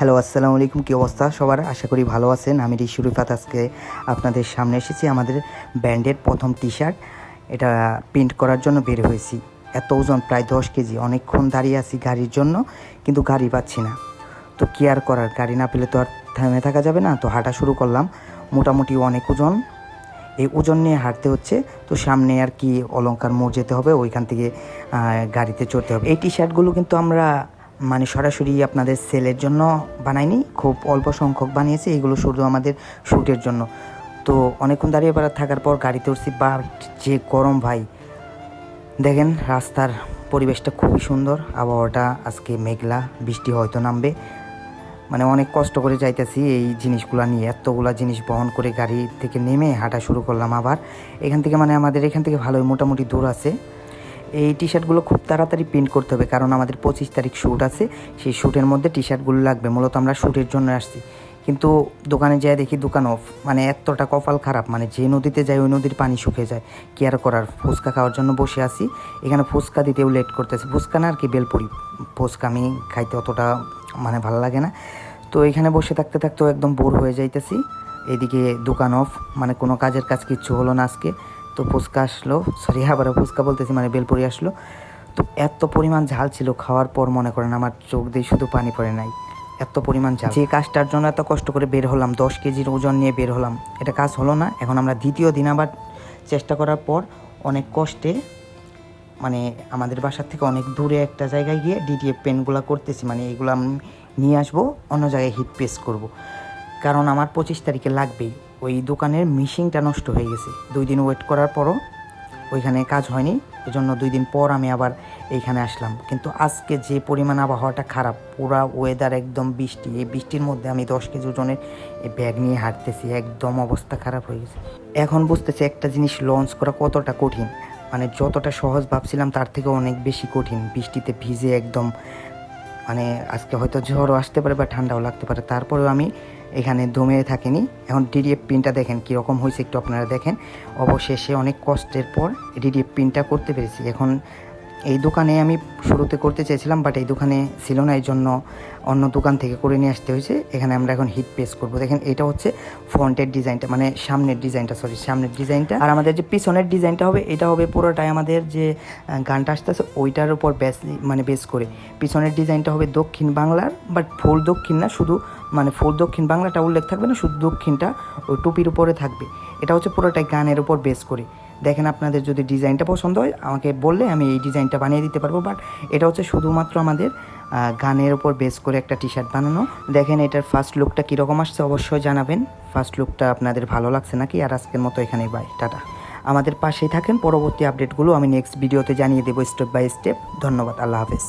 Hello, আসসালামু আলাইকুম, কী অবস্থা সবার? আশা করি ভালো আছেন। আমি ঋষি রিফাত, আজকে আপনাদের সামনে এসেছি আমাদের ব্যান্ডের প্রথম টি শার্ট এটা প্রিন্ট করার জন্য বের হয়েছি। এত ওজন, প্রায় দশ কেজি। অনেকক্ষণ দাঁড়িয়ে আছি গাড়ির জন্য, কিন্তু গাড়ি পাচ্ছি না। তো কি আর করার? গাড়ি না পেলে তো আর থেমে থাকা যাবে না। তো হাঁটা শুরু করলাম। মোটামুটি অনেক ওজন। এই ওজন নিয়ে হাঁটতে হচ্ছে। তো সামনে আর কি অলঙ্কার মোড় যেতে হবে। ওইখান থেকে গাড়িতে চড়তে হবে। এই টি শার্টগুলো কিন্তু আমরা মানে সরাসরি আপনাদের সেলের জন্য বানাইনি, খুব অল্প সংখ্যক বানিয়েছি, এগুলো শুধু আমাদের শ্যুটের জন্য। তো অনেকক্ষণ দাঁড়িয়ে বেড়া থাকার পর গাড়িতে উঠছি, বা যে গরম ভাই। দেখেন রাস্তার পরিবেশটা খুবই সুন্দর, আবহাওয়াটা আজকে মেঘলা, বৃষ্টি হয়তো নামবে। মানে অনেক কষ্ট করে যাইতেছি এই জিনিসগুলো নিয়ে, এতগুলা জিনিস বহন করে গাড়ি থেকে নেমে হাঁটা শুরু করলাম আবার। এখান থেকে মানে আমাদের এখান থেকে ভালোই মোটামুটি দূর আছে। এই টি শার্টগুলো খুব তাড়াতাড়ি প্রিন্ট করতে হবে, কারণ আমাদের পঁচিশ তারিখ শ্যুট আছে। সেই শ্যুটের মধ্যে টি শার্টগুলো লাগবে, মূলত আমরা শ্যুটের জন্য আসছি। কিন্তু দোকানে যাই দেখি দোকান অফ মানে এতটা কপাল খারাপ মানে যে নদীতে যাই ওই নদীর পানি শুকে যায়। কি আর করার, ফুচকা খাওয়ার জন্য বসে আছি। এখানে ফুচকা দিতেও লেট করতেছে। ফুচকা না আর কি বেলপুরি, ফুচকা আমি খাইতে অতটা মানে ভালো লাগে না। তো এখানে বসে থাকতে থাকতেও একদম বোর হয়ে যাইতেছি। এদিকে দোকান অফ মানে কোনো কাজের কাজ কিচ্ছু হলো না আজকে। তো ফুচকা আসলো। সরি আবারও ফুচকা বলতেছি মানে বেলপুরি আসলো। তো এত পরিমাণ ঝাল ছিল খাওয়ার পর, মনে করেন আমার চোখ দিয়ে শুধু পানি পড়ে নাই। এত পরিমাণ ঝাল। যে কাজটার জন্য এত কষ্ট করে বের হলাম, দশ কেজির ওজন নিয়ে বের হলাম, এটা কাজ হলো না। এখন আমরা দ্বিতীয় দিন আবার চেষ্টা করার পর অনেক কষ্টে মানে আমাদের বাসার থেকে অনেক দূরে একটা জায়গায় গিয়ে ডিটিএফ পেনগুলো করতেছি মানে এগুলো আমি নিয়ে আসব, অন্য জায়গায় হিট পেস করব। কারণ আমার পঁচিশ তারিখে লাগবেই। ওই দোকানের মিশিংটা নষ্ট হয়ে গেছে। দুই দিন ওয়েট করার পরও ওইখানে কাজ হয়নি, এজন্য দুই দিন পর আমি আবার এইখানে আসলাম। কিন্তু আজকে যে পরিমাণ আবহাওয়াটা খারাপ, পুরা ওয়েদার একদম বৃষ্টি। এই বৃষ্টির মধ্যে আমি দশ কেজি ওজনের এই ব্যাগ নিয়ে হাঁটতেছি, একদম অবস্থা খারাপ হয়ে গেছে। এখন বুঝতেছি একটা জিনিস লঞ্চ করা কতটা কঠিন। মানে যতটা সহজ ভাবছিলাম তার থেকে অনেক বেশি কঠিন। বৃষ্টিতে ভিজে একদম মানে আজকে হয়তো ঝড়ও আসতে পারে বা ঠান্ডাও লাগতে পারে। তারপরেও আমি এখানে দমে থাকেনি। এখন ডিডিএফ পিনটা দেখেন কীরকম হয়েছে, একটু আপনারা দেখেন। অবশেষে অনেক কষ্টের পর ডিডিএফ পিনটা করতে পেরেছি। এখন এই দোকানে আমি শুরুতে করতে চেয়েছিলাম বাট এই দোকানে ছিল না এই জন্য অন্য দোকান থেকে করে নিয়ে আসতে হয়েছে। এখানে আমরা এখন হিট পেস করব। দেখেন, এটা হচ্ছে ফ্রন্টের ডিজাইনটা মানে সামনের ডিজাইনটা সরি সামনের ডিজাইনটা আর আমাদের যে পিছনের ডিজাইনটা হবে, এটা হবে পুরোটাই আমাদের যে গানটা আসতেছে, ওইটার উপর বেস মানে বেস করে। পিছনের ডিজাইনটা হবে দক্ষিণ বাংলার বাট ফুল দক্ষিণ না, শুধু মানে ফুল দক্ষিণ বাংলাটা উল্লেখ থাকবে না, শুধু দক্ষিণটা ওই টুপির উপরে থাকবে। এটা হচ্ছে পুরোটাই গানের উপর বেস করে। দেখেন আপনাদের যদি ডিজাইনটা পছন্দ হয়, আমাকে বললে আমি এই ডিজাইনটা বানিয়ে দিতে পারব বাট এটা হচ্ছে শুধুমাত্র আমাদের গানের উপর বেস করে একটা টি শার্ট বানানো। দেখেন এটার ফার্স্ট লুকটা কীরকম আসছে, অবশ্যই জানাবেন। ফার্স্ট লুকটা আপনাদের ভালো লাগছে নাকি? আর আজকের মতো এখানেই বাই টাটা। আমাদের পাশেই থাকেন, পরবর্তী আপডেটগুলো আমি নেক্সট ভিডিওতে জানিয়ে দেবো স্টেপ বাই স্টেপ ধন্যবাদ, আল্লাহ হাফেজ।